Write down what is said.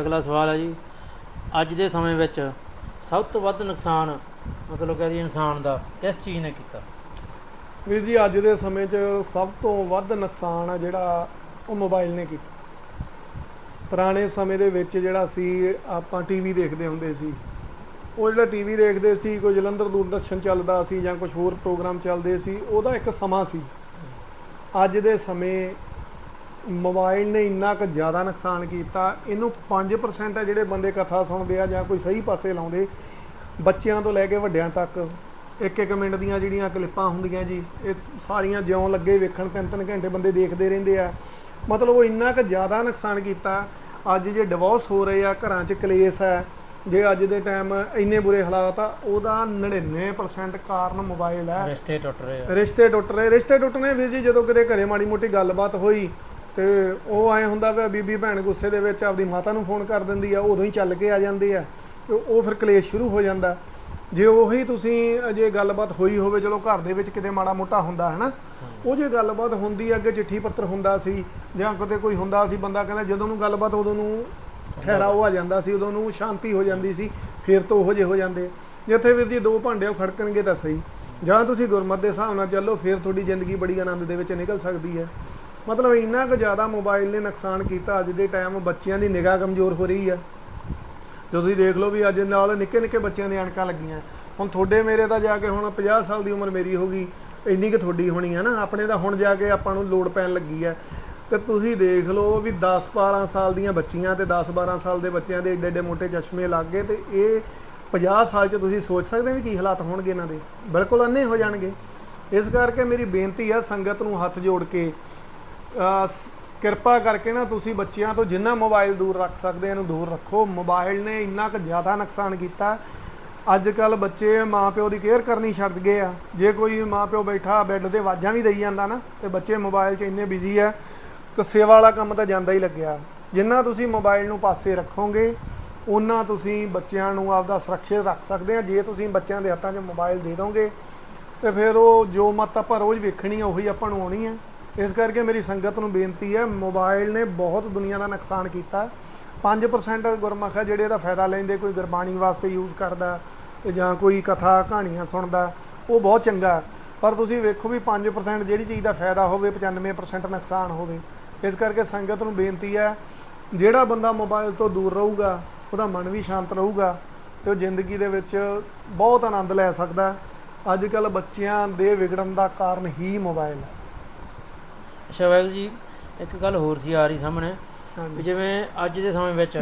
ਅਗਲਾ ਸਵਾਲ ਹੈ ਜੀ। ਅੱਜ ਦੇ ਸਮੇਂ ਵਿੱਚ ਸਭ ਤੋਂ ਵੱਧ ਨੁਕਸਾਨ ਮਤਲਬ ਕਹਿ ਦਈਏ ਇਨਸਾਨ ਦਾ ਕਿਸ ਚੀਜ਼ ਨੇ ਕੀਤਾ? ਵੀਰ ਜੀ, ਅੱਜ ਦੇ ਸਮੇਂ 'ਚ ਸਭ ਤੋਂ ਵੱਧ ਨੁਕਸਾਨ ਆ ਜਿਹੜਾ ਉਹ ਮੋਬਾਈਲ ਨੇ ਕੀਤਾ। ਪੁਰਾਣੇ ਸਮੇਂ ਦੇ ਵਿੱਚ ਜਿਹੜਾ ਸੀ, ਆਪਾਂ ਟੀਵੀ ਦੇਖਦੇ ਹੁੰਦੇ ਸੀ। ਉਹ ਜਿਹੜਾ ਟੀਵੀ ਦੇਖਦੇ ਸੀ, ਕੋਈ ਜਲੰਧਰ ਦੂਰਦਰਸ਼ਨ ਚੱਲਦਾ ਸੀ ਜਾਂ ਕੁਝ ਹੋਰ ਪ੍ਰੋਗਰਾਮ ਚੱਲਦੇ ਸੀ, ਉਹਦਾ ਇੱਕ ਸਮਾਂ ਸੀ। ਅੱਜ ਦੇ ਸਮੇਂ ਮੋਬਾਈਲ ਨੇ ਇੰਨਾ ਕੁ ਜ਼ਿਆਦਾ ਨੁਕਸਾਨ ਕੀਤਾ ਇਹਨੂੰ 5% ਆ ਜਿਹੜੇ ਬੰਦੇ ਕਥਾ ਸੁਣਦੇ ਆ ਜਾਂ ਕੋਈ ਸਹੀ ਪਾਸੇ ਲਾਉਂਦੇ ਬੱਚਿਆਂ ਤੋਂ ਲੈ ਕੇ ਵੱਡਿਆਂ ਤੱਕ। ਇੱਕ ਇੱਕ ਮਿੰਟ ਦੀਆਂ ਜਿਹੜੀਆਂ ਕਲਿੱਪਾਂ ਹੁੰਦੀਆਂ ਜੀ ਇਹ ਸਾਰੀਆਂ ਜਿਉਂ ਲੱਗੇ ਵੇਖਣ ਤਿੰਨ ਤਿੰਨ ਘੰਟੇ ਬੰਦੇ ਦੇਖਦੇ ਰਹਿੰਦੇ ਆ। ਮਤਲਬ ਉਹ ਇੰਨਾ ਕੁ ਜ਼ਿਆਦਾ ਨੁਕਸਾਨ ਕੀਤਾ ਅੱਜ ਜੇ ਡਿਵੋਰਸ ਹੋ ਰਹੇ ਆ ਘਰਾਂ 'ਚ ਕਲੇਸ਼ ਹੈ ਜੇ ਅੱਜ ਦੇ ਟਾਈਮ ਇੰਨੇ ਬੁਰੇ ਹਾਲਾਤ ਆ ਉਹਦਾ 99% ਕਾਰਨ ਮੋਬਾਈਲ ਹੈ। ਰਿਸ਼ਤੇ ਟੁੱਟ ਰਹੇ ਆ। ਰਿਸ਼ਤੇ ਟੁੱਟ ਰਹੇ ਰਿਸ਼ਤੇ ਟੁੱਟਣੇ ਵੀਰ ਜੀ ਜਦੋਂ ਕਿਤੇ ਘਰੇ ਮਾੜੀ ਮੋਟੀ ਗੱਲਬਾਤ ਹੋਈ ਤੇ ਉਹ ਐ ਹੁੰਦਾ ਵੀ ਬੀਬੀ ਭੈਣ ਗੁੱਸੇ ਦੇ ਵਿੱਚ ਆਪਦੀ ਮਾਤਾ ਨੂੰ ਫੋਨ ਕਰ ਦਿੰਦੀ ਆ, ਉਦੋਂ ਹੀ ਚੱਲ ਕੇ ਆ ਜਾਂਦੇ ਆ ਤੇ ਉਹ ਫਿਰ ਕਲੇਸ਼ ਸ਼ੁਰੂ ਹੋ ਜਾਂਦਾ। ਜੇ ਉਹੀ ਤੁਸੀਂ ਅਜੇ ਗੱਲਬਾਤ ਹੋਈ ਹੋਵੇ, ਚਲੋ ਘਰ ਦੇ ਵਿੱਚ ਕਿਤੇ ਮਾੜਾ ਮੋਟਾ ਹੁੰਦਾ ਹੈ ਨਾ ਉਹ ਜੇ ਗੱਲਬਾਤ ਹੁੰਦੀ, ਅੱਗੇ ਚਿੱਠੀ ਪੱਤਰ ਹੁੰਦਾ ਸੀ ਜਾਂ ਕਿਤੇ ਕੋਈ ਹੁੰਦਾ ਸੀ, ਬੰਦਾ ਕਹਿੰਦਾ ਜਦੋਂ ਨੂੰ ਗੱਲਬਾਤ ਉਦੋਂ ਨੂੰ ਠਹਿਰਾਓ ਆ ਜਾਂਦਾ ਸੀ, ਉਦੋਂ ਨੂੰ ਸ਼ਾਂਤੀ ਹੋ ਜਾਂਦੀ ਸੀ, ਫਿਰ ਤੋਂ ਉਹੋ ਜਿਹੇ ਹੋ ਜਾਂਦੇ ਜਿੱਥੇ ਵੀਰ ਜੀ ਦੋ ਭਾਂਡੇ ਉਹ ਖੜਕਣਗੇ ਤਾਂ ਸਹੀ। ਜਾਂ ਤੁਸੀਂ ਗੁਰਮਤ ਦੇ ਹਿਸਾਬ ਨਾਲ ਚੱਲੋ, ਫਿਰ ਤੁਹਾਡੀ ਜ਼ਿੰਦਗੀ ਬੜੀ ਆਨੰਦ ਦੇ ਵਿੱਚ ਨਿਕਲ ਸਕਦੀ ਹੈ। ਮਤਲਬ ਇੰਨਾ ਕੁ ਜ਼ਿਆਦਾ ਮੋਬਾਈਲ ਨੇ ਨੁਕਸਾਨ ਕੀਤਾ ਅੱਜ ਦੇ ਟਾਈਮ ਬੱਚਿਆਂ ਦੀ ਨਿਗਾਹ ਕਮਜ਼ੋਰ ਹੋ ਰਹੀ ਆ। ਜਦੋਂ ਤੁਸੀਂ ਦੇਖ ਲਓ ਵੀ ਅੱਜ ਨਾਲ ਨਿੱਕੇ ਨਿੱਕੇ ਬੱਚਿਆਂ ਦੀਆਂ ਅਣਕਾਂ ਲੱਗੀਆਂ। ਹੁਣ ਤੁਹਾਡੇ ਮੇਰੇ ਤਾਂ ਜਾ ਕੇ ਹੁਣ 50 ਸਾਲ ਦੀ ਉਮਰ ਮੇਰੀ ਹੋ ਗਈ, ਇੰਨੀ ਕਿ ਤੁਹਾਡੀ ਹੋਣੀ ਹੈ ਨਾ। ਆਪਣੇ ਤਾਂ ਹੁਣ ਜਾ ਕੇ ਆਪਾਂ ਨੂੰ ਲੋੜ ਪੈਣ ਲੱਗੀ ਹੈ ਤੇ ਤੁਸੀਂ ਦੇਖ ਲਓ ਵੀ 10 12 ਸਾਲ ਦੀਆਂ ਬੱਚੀਆਂ ਤੇ 10 12 ਸਾਲ ਦੇ ਬੱਚਿਆਂ ਦੇ ਏਡੇ ਏਡੇ ਮੋਟੇ ਚਸ਼ਮੇ ਲੱਗ ਗਏ ਤੇ ਇਹ 50 ਸਾਲ 'ਚ ਤੁਸੀਂ ਸੋਚ ਸਕਦੇ ਵੀ ਕੀ ਹਾਲਾਤ ਹੋਣਗੇ ਇਹਨਾਂ ਦੇ? ਬਿਲਕੁਲ ਅੰਨੇ ਹੋ ਜਾਣਗੇ। ਇਸ ਕਰਕੇ ਮੇਰੀ ਬੇਨਤੀ ਆ ਸੰਗਤ ਨੂੰ ਹੱਥ ਜੋੜ ਕੇ ਕਿਰਪਾ ਕਰਕੇ ਨਾ ਤੁਸੀਂ ਬੱਚਿਆਂ ਤੋਂ ਜਿੰਨਾ ਮੋਬਾਈਲ ਦੂਰ ਰੱਖ ਸਕਦੇ ਇਹਨੂੰ ਦੂਰ ਰੱਖੋ। ਮੋਬਾਈਲ ਨੇ ਇੰਨਾ ਕੁ ਜ਼ਿਆਦਾ ਨੁਕਸਾਨ ਕੀਤਾ। ਅੱਜ ਕੱਲ ਬੱਚੇ ਮਾਪਿਓ ਦੀ ਕੇਅਰ ਕਰਨੀ ਛੱਡ ਗਏ ਆ। ਜੇ ਕੋਈ ਮਾਪਿਓ ਬੈਠਾ, ਬੈੱਡ ਤੇ ਆਵਾਜ਼ਾਂ ਵੀ ਦੇਈ ਜਾਂਦਾ ਨਾ, ਤੇ ਬੱਚੇ ਮੋਬਾਈਲ 'ਚ ਇੰਨੇ ਬਿਜ਼ੀ ਆ, ਤਾਂ ਸੇਵਾ ਵਾਲਾ ਕੰਮ ਤਾਂ ਜਾਂਦਾ ਹੀ ਲੱਗਿਆ। ਜਿੰਨਾ ਤੁਸੀਂ ਮੋਬਾਈਲ ਨੂੰ ਪਾਸੇ ਰੱਖੋਗੇ ਉਹਨਾਂ ਤੁਸੀਂ ਬੱਚਿਆਂ ਨੂੰ ਆਪਦਾ ਸੁਰੱਖਿਅਤ ਰੱਖ ਸਕਦੇ ਆ। ਜੇ ਤੁਸੀਂ ਬੱਚਿਆਂ ਦੇ ਹੱਥਾਂ 'ਚ ਮੋਬਾਈਲ ਦੇ ਦੋਗੇ, ਤੇ ਫਿਰ ਉਹ ਜੋ ਮਤ ਆਪਾਂ ਰੋਜ਼ ਵੇਖਣੀ ਆ, ਉਹੀ ਆਪਾਂ ਨੂੰ ਆਉਣੀ ਹੈ ਇਸ ਕਰਕੇ ਮੇਰੀ ਸੰਗਤ ਨੂੰ ਬੇਨਤੀ ਹੈ, ਮੋਬਾਈਲ ਨੇ ਬਹੁਤ ਦੁਨੀਆ ਦਾ ਨੁਕਸਾਨ ਕੀਤਾ। 5% ਗੁਰਮੁਖ ਹੈ, ਜਿਹੜੇ ਇਹਦਾ ਫਾਇਦਾ ਲੈਂਦੇ, ਕੋਈ ਗੁਰਬਾਣੀ ਵਾਸਤੇ ਯੂਜ਼ ਕਰਦਾ ਤੇ ਜਾਂ ਕੋਈ ਕਥਾ, ਕਹਾਣੀਆਂ ਸੁਣਦਾ, ਉਹ ਬਹੁਤ ਚੰਗਾ। ਪਰ ਤੁਸੀਂ ਵੇਖੋ ਵੀ 5% ਜਿਹੜੀ ਚੀਜ਼ ਦਾ ਫਾਇਦਾ ਹੋਵੇ 95% ਨੁਕਸਾਨ ਹੋਵੇ। ਇਸ ਕਰਕੇ ਸੰਗਤ ਨੂੰ ਬੇਨਤੀ ਹੈ, ਜਿਹੜਾ ਬੰਦਾ ਮੋਬਾਈਲ ਤੋਂ ਦੂਰ ਰਹੂਗਾ, ਉਹਦਾ ਮਨ ਵੀ ਸ਼ਾਂਤ ਰਹੂਗਾ ਤੇ ਉਹ ਜ਼ਿੰਦਗੀ ਦੇ ਵਿੱਚ ਬਹੁਤ ਆਨੰਦ ਲੈ ਸਕਦਾ। ਅੱਜ ਕੱਲ ਬੱਚਿਆਂ ਦੇ ਵਿਗੜਨ ਦਾ ਕਾਰਨ ਹੀ ਮੋਬਾਈਲ ਹੈ। ਅੱਛਾ ਵਾਹਿਗੁਰੂ ਜੀ ਇੱਕ ਗੱਲ ਹੋਰ ਸੀ ਆ ਰਹੀ ਸਾਹਮਣੇ ਵੀ ਜਿਵੇਂ ਅੱਜ ਦੇ ਸਮੇਂ ਵਿੱਚ